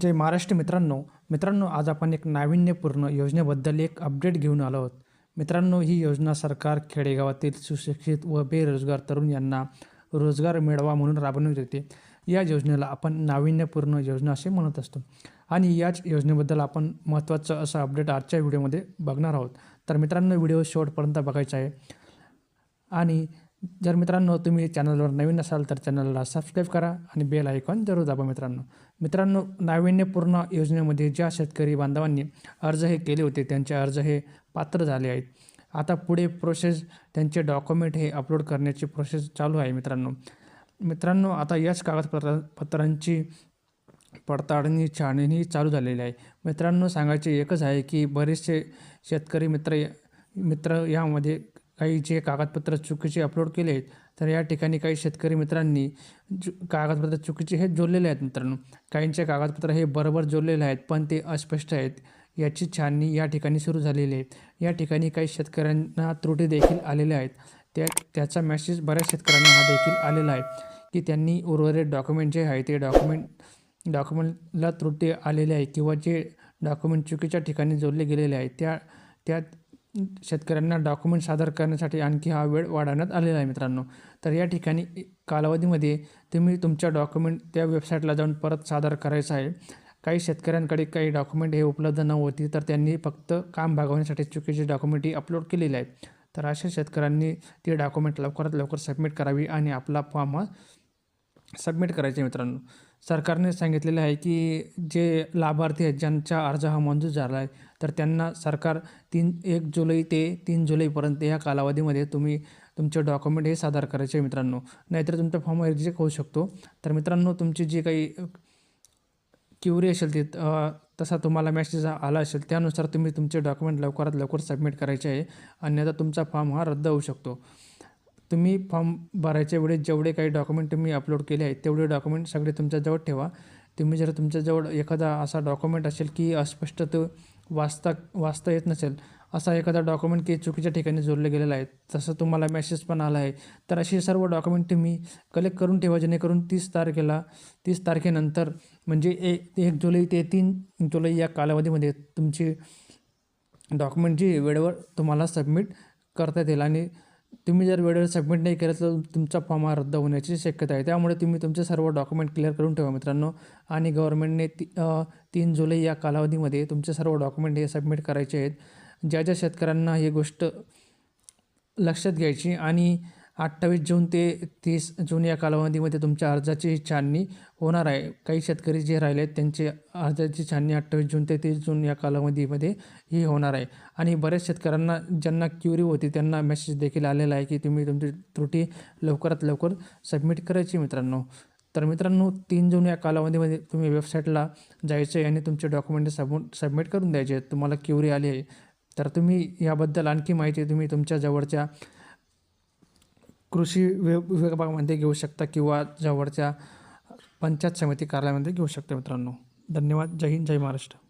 जय महाराष्ट्र मित्रांनो. मित्रांनो आज आपण एक नाविन्यपूर्ण योजनेबद्दल एक अपडेट घेऊन आलो आहोत. मित्रांनो ही योजना सरकार खेडेगावातील सुशिक्षित व बेरोजगार तरुण यांना रोजगार मिळवा म्हणून राबवण्यात येते. या योजनेला आपण नाविन्यपूर्ण योजना असे म्हणत असतो. आणि याच योजनेबद्दल आपण महत्त्वाचं असं अपडेट आजच्या व्हिडिओमध्ये बघणार आहोत. तर मित्रांनो व्हिडिओ शेवटपर्यंत बघायचा आहे. आणि जर मित्रांनो तुम्ही चॅनलवर नवीन असाल तर चॅनलला सबस्क्राईब करा आणि बेल आयकॉन जरूर दाबा मित्रांनो. मित्रांनो नाविन्यपूर्ण योजनेमध्ये ज्या शेतकरी बांधवांनी अर्ज हे केले होते त्यांचे अर्ज हे पात्र झाले आहेत. आता पुढे प्रोसेस त्यांचे डॉक्युमेंट हे अपलोड करण्याची प्रोसेस चालू आहे मित्रांनो. मित्रांनो आता याच कागदपत्र पत्रांची पडताळणी छाननी चालू झालेली आहे. मित्रांनो सांगायचे एकच आहे की बरेचसे शेतकरी मित्र मित्र यामध्ये काही जे कागदपत्र चुकीचे अपलोड केले आहेत तर या ठिकाणी काही शेतकरी मित्रांनी जु कागदपत्र चुकीचे हे जोडलेले आहेत मित्रांनो. काहींचे कागदपत्र हे बरोबर जोडलेले आहेत पण ते अस्पष्ट आहेत. याची छाननी या ठिकाणी सुरू झालेली आहे. या ठिकाणी काही शेतकऱ्यांना त्रुटी देखील आलेल्या आहेत. त्या त्याचा मेसेज बऱ्याच शेतकऱ्यांना हा देखील आलेला आहे की त्यांनी उर्वरित डॉक्युमेंट जे आहे ते डॉक्युमेंट डॉक्युमेंटला त्रुटी आलेले आहे किंवा जे डॉक्युमेंट चुकीच्या ठिकाणी जोडले गेलेले आहे त्या त्या शेतकऱ्यांना डॉक्युमेंट सादर करण्यासाठी आणखी हा वेळ वाढवण्यात आलेला आहे मित्रांनो. तर या ठिकाणी कालावधीमध्ये तुम्ही तुमच्या डॉक्युमेंट त्या वेबसाईटला जाऊन परत सादर करायचं आहे. काही शेतकऱ्यांकडे काही डॉक्युमेंट हे उपलब्ध नव्हती तर त्यांनी फक्त काम भागवण्यासाठी चुकीचे डॉक्युमेंट ही अपलोड केलेले आहेत. तर अशा शेतकऱ्यांनी ती डॉक्युमेंट लवकरात लवकर सबमिट करावी आणि आपला फॉर्म हा सबमिट करायचे मित्रांनो. सरकारने सांगितलेलं आहे की जे लाभार्थी आहेत ज्यांचा अर्ज हा मंजूर झाला आहे तर त्यांना सरकार तीन एक जुलै ते तीन जुलैपर्यंत या कालावधीमध्ये तुम्ही तुमचे डॉक्युमेंट हे सादर करायचे मित्रांनो. नाहीतर तुमचा फॉर्म रिजेक्ट होऊ शकतो. तर मित्रांनो तुमची जी काही क्युरी असेल ती तसा तुम्हाला मेसेज आला असेल त्यानुसार तुम्ही तुमचे डॉक्युमेंट लवकरात लवकर सबमिट करायचे आहे. अन्यथा तुमचा फॉर्म हा रद्द होऊ शकतो. तुम्ही फॉर्म भरायच्या वेळेस जेवढे काही डॉक्युमेंट तुम्ही अपलोड केले आहेत तेवढे डॉक्युमेंट सगळे तुमच्याजवळ ठेवा. तुम्ही जर तुमच्याजवळ एखादा असा डॉक्युमेंट असेल की अस्पष्ट तो वाचता वाचता येत नसेल असा एखादा डॉक्युमेंट की चुकीच्या ठिकाणी जोडले गेलेला आहे तसं तुम्हाला मेसेज पण आला आहे तर असे सर्व डॉक्युमेंट तुम्ही कलेक्ट करून ठेवा जेणेकरून तीस तारखेला तीस तारखेनंतर म्हणजे एक एक जुलै ते तीन जुलै या कालावधीमध्ये तुमची डॉक्युमेंट जी वेळेवर तुम्हाला सबमिट करता येतील आणि तुम्ही जर वेळेवर सबमिट नाही केलं तर तुमचा फॉर्म हा रद्द होण्याची शक्यता आहे. त्यामुळे तुम्ही तुमचे सर्व डॉक्युमेंट क्लिअर करून ठेवा मित्रांनो. आणि गव्हर्नमेंटने ती तीन जुलै या कालावधीमध्ये तुमचे सर्व डॉक्युमेंट हे सबमिट करायचे आहेत. ज्या ज्या शेतकऱ्यांना ही गोष्ट लक्षात घ्यायची आणि अठ्ठावीस जून ते तीस जून या कालावधीमध्ये तुमच्या अर्जाची छाननी होणार आहे. काही शेतकरी जे राहिले आहेत त्यांचे अर्जाची छाननी अठ्ठावीस जून ते तीस जून या कालावधीमध्ये ही होणार आहे. आणि बऱ्याच शेतकऱ्यांना ज्यांना क्युरी होती त्यांना मेसेज देखील आलेला आहे की तुम्ही तुमची त्रुटी लवकरात लवकर सबमिट करायची मित्रांनो. तर मित्रांनो तीन जून या कालावधीमध्ये तुम्ही वेबसाईटला जायचं आहे आणि तुमचे डॉक्युमेंट सब सबमिट करून द्यायचे तुम्हाला क्युरी आली आहे. तर तुम्ही याबद्दल आणखी माहिती तुम्ही तुमच्या जवळच्या कृषी वि विभागामध्ये घेऊ शकता किंवा जवळच्या पंचायत समिती कार्यालयामध्ये घेऊ शकता मित्रांनो. धन्यवाद. जय हिंद जय महाराष्ट्र.